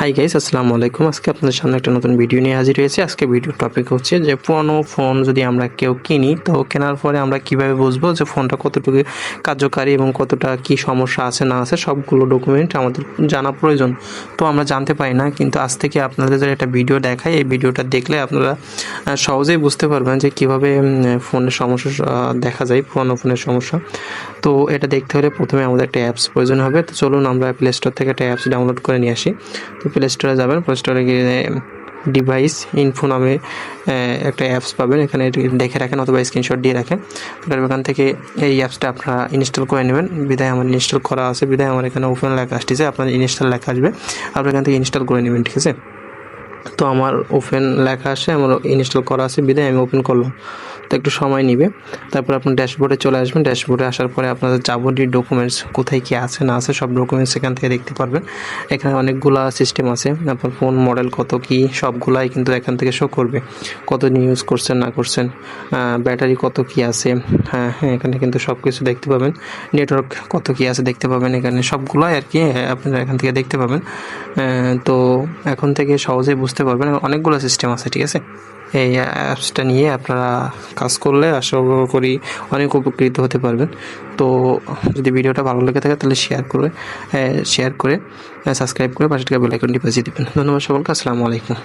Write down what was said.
Hi guys আসসালামু আলাইকুম আজকে আপনাদের সামনে একটা নতুন ভিডিও নিয়ে হাজির হয়েছে। আজকে ভিডিও টপিক হচ্ছে যে পুরনো ফোন যদি আমরা কেউ কিনি, তো কেনার পরে আমরা কীভাবে বুঝব যে ফোনটা কতটুকু কার্যকারী এবং কতটা কি সমস্যা আছে, না আছে, সবগুলো ডকুমেন্ট আমাদের জানা প্রয়োজন। তো আমরা জানতে পারি না, কিন্তু আজ থেকে আপনাদের একটা ভিডিও দেখাই, এই ভিডিওটা দেখলে আপনারা সহজেই বুঝতে পারবেন যে কীভাবে ফোনের সমস্যা দেখা যায়, পুরনো ফোনের সমস্যা। তো এটা দেখতে হলে প্রথমে আমাদের একটা অ্যাপস প্রয়োজন হবে। তো চলুন আমরা প্লে স্টোর থেকে একটা অ্যাপস ডাউনলোড করে নিয়ে আসি। তো প্লে স্টোরে যাবেন প্লে স্টোরে গিয়ে ডিভাইস ইনফো নামে একটা অ্যাপস পাবেন। এখানে দেখে রাখেন অথবা স্ক্রিনশট দিয়ে রাখেন। তারপর এখান থেকে এই অ্যাপসটা আপনারা ইনস্টল করে নেবেন। বিদায় আমার ইনস্টল করা আছে। বিদায় আমার এখানে ওপেন লেখা আসতেছে। আপনার ইনস্টল লেখা আসবে। আপনি এখান থেকে ইনস্টল করে নেবেন, ঠিক আছে? তো আমার ওপেন লেখা আসে, আমার ইনস্টল করা আছে। বিদায়, আমি ওপেন করলাম। তো একটু সময় নেবে। তারপর আপনি ড্যাশবোর্ডে চলে আসবেন। ড্যাশবোর্ডে আসার পরে আপনাদের যাবতীয় ডকুমেন্টস কোথায় কী আছে না আছে সব ডকুমেন্টস এখান থেকে দেখতে পারবেন। এখানে অনেকগুলা সিস্টেম আছে। আপনার ফোন মডেল কত কি সবগুলাই কিন্তু এখান থেকে শো করবে। কত ইউজ করছেন না করছেন ব্যাটারি কত কি আছে হ্যাঁ হ্যাঁ এখানে কিন্তু সব কিছু দেখতে পাবেন। নেটওয়ার্ক কত কি আছে দেখতে পাবেন এখানে। সবগুলাই আর কি আহ, আপনারা এখান থেকে দেখতে পাবেন। তো এখন থেকে সহজেই বুঝতে পারবেন। অনেকগুলো সিস্টেম আছে ঠিক আছে? এই অ্যাপসটা নিয়ে আপনারা কাজ করলে আশা করি অনেক উপকৃত হতে পারবেন। তো যদি ভিডিওটা ভালো লেগে থাকে তাহলে শেয়ার করে শেয়ার করে সাবস্ক্রাইব করে পাশে থেকে বেলাইকনটি বাজিয়ে দেবেন। ধন্যবাদ সকলকে আসসালামু আলাইকুম।